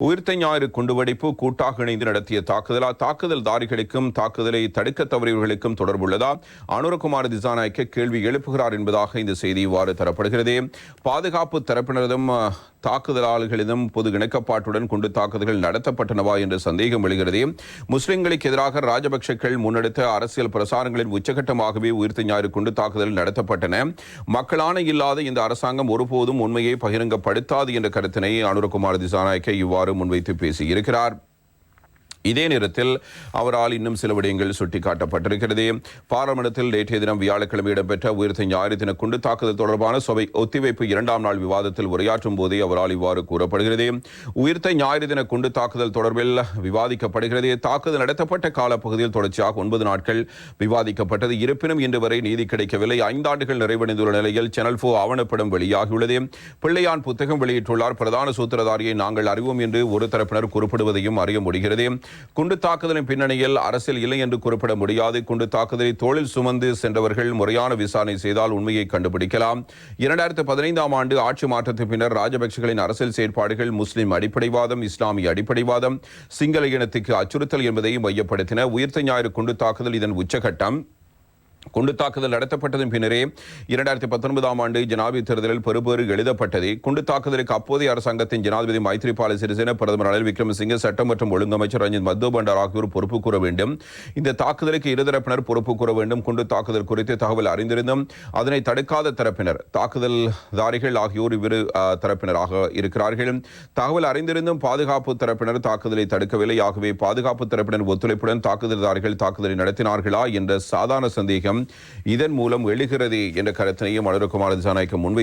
உயிர்த்த ஞாயிறு குண்டுவெடிப்பு கூட்டாக இணைந்து நடத்திய தாக்குதலா? தாக்குதல்தாரிகளுக்கும் தாக்குதலை தடுக்க தவறியவர்களுக்கும் தொடர்புள்ளதா? அனுரகுமார் திசாநாயக்க கேள்வி எழுப்புகிறார் என்பதாக இந்த செய்தி இவ்வாறு தரப்படுகிறது. பாதுகாப்பு தரப்பினரதும் தாக்குதலாளர்களிடம் பொது இணக்கப்பாட்டுடன் குண்டு தாக்குதல்கள் நடத்தப்பட்டனவா என்ற சந்தேகம் எழுகிறது. முஸ்லிம்களுக்கு எதிராக ராஜபக்ஷக்கள் முன்னெடுத்த அரசியல் பிரசாரங்களின் உச்சகட்டமாகவே உயிர்த்த ஞாயிறு குண்டு தாக்குதல் நடத்தப்பட்டன. மக்களான இல்லாத இந்த அரசாங்கம் ஒருபோதும் உண்மையை பகிரங்கப்படுத்தாது என்ற கருத்தினை அனுரகுமார் திசாநாயக்க இவ்வாறு முன்வைத்து பேசியிருக்கிறார். இதே நேரத்தில் அவரால் இன்னும் சில விடயங்கள் சுட்டிக்காட்டப்பட்டிருக்கிறது. பாராளுமன்றத்தில் நேற்றைய தினம் வியாழக்கிழமை இடம்பெற்ற உயிர்த்த ஞாயிறு தின குண்டு தாக்குதல் தொடர்பான சபை ஒத்திவைப்பு இரண்டாம் நாள் விவாதத்தில் உரையாற்றும் போதே அவரால் இவ்வாறு கூறப்படுகிறது. உயிர்த்த ஞாயிறு தின குண்டு தாக்குதல் தொடர்பில் விவாதிக்கப்படுகிறது. தாக்குதல் நடத்தப்பட்ட காலப்பகுதியில் தொடர்ச்சியாக ஒன்பது நாட்கள் விவாதிக்கப்பட்டது. இருப்பினும் இன்று வரை நீதி கிடைக்கவில்லை. ஐந்தாண்டுகள் நிறைவடைந்துள்ள நிலையில் சேனல் ஃபோ ஆவணப்படம் வெளியாகியுள்ளது. பிள்ளையான் புத்தகம் வெளியிட்டுள்ளார். பிரதான சூத்திரதாரியை நாங்கள் அறிவோம் என்று ஒரு தரப்பினர் குறிப்பிடுவதையும் அறிய முடிகிறது. குண்டு தாக்குதலின் பின்னணியில் அரசியல் இல்லை என்று குறிப்பிட முடியாது. குண்டு தாக்குதலை தோளில் சுமந்து சென்றவர்கள் முறையான விசாரணை செய்தால் உண்மையை கண்டுபிடிக்கலாம். இரண்டாயிரத்து பதினைந்தாம் ஆண்டு ஆட்சி மாற்றத்தின் பின்னர் ராஜபக்சகளின் அரசியல் செயற்பாடுகள் முஸ்லிம் அடிப்படைவாதம் இஸ்லாமிய அடிப்படைவாதம் சிங்கள இனத்துக்கு அச்சுறுத்தல் என்பதையும் மையப்படுத்தின. உயிர்த்த ஞாயிறு குண்டு தாக்குதல் இதன் உச்சகட்டம். குண்டு தாக்குதல் நடத்தப்பட்டதன் பின்னரே இரண்டாயிரத்தி பத்தொன்பதாம் ஆண்டு ஜனாதிபதி தேர்தலில் பெறுபேறு எழுதப்பட்டது. குண்டு தாக்குதலுக்கு அப்போதைய அரசாங்கத்தின் ஜனாதிபதி மைத்ரிபால சிறிசேன பிரதமர் ரணில் விக்ரமசிங்கே சட்டம் மற்றும் ஒழுங்கமைச்சர் ரஞ்சித் மத்தோ பண்டார் ஆகியோர் பொறுப்பு கூற வேண்டும். இந்த தாக்குதலுக்கு இருதரப்பினர் பொறுப்பு கூற வேண்டும். குண்டு தாக்குதல் குறித்து தகவல் அறிந்திருந்தும் அதனை தடுக்காத தரப்பினர் தாக்குதல்தாரிகள் ஆகியோர் இவ்விரு தரப்பினராக இருக்கிறார்கள். தகவல் அறிந்திருந்தும் பாதுகாப்பு தரப்பினர் தாக்குதலை தடுக்கவில்லை. ஆகவே பாதுகாப்பு தரப்பினர் ஒத்துழைப்புடன் தாக்குதல்தாரிகள் தாக்குதலை நடத்தினார்களா என்ற சாதாரண சந்தேகம் இதன் மூலம் எழுகிறது என்ற கருத்தினையும் அனுரகுமார் திசாநாயக்கம் முன்வைத்து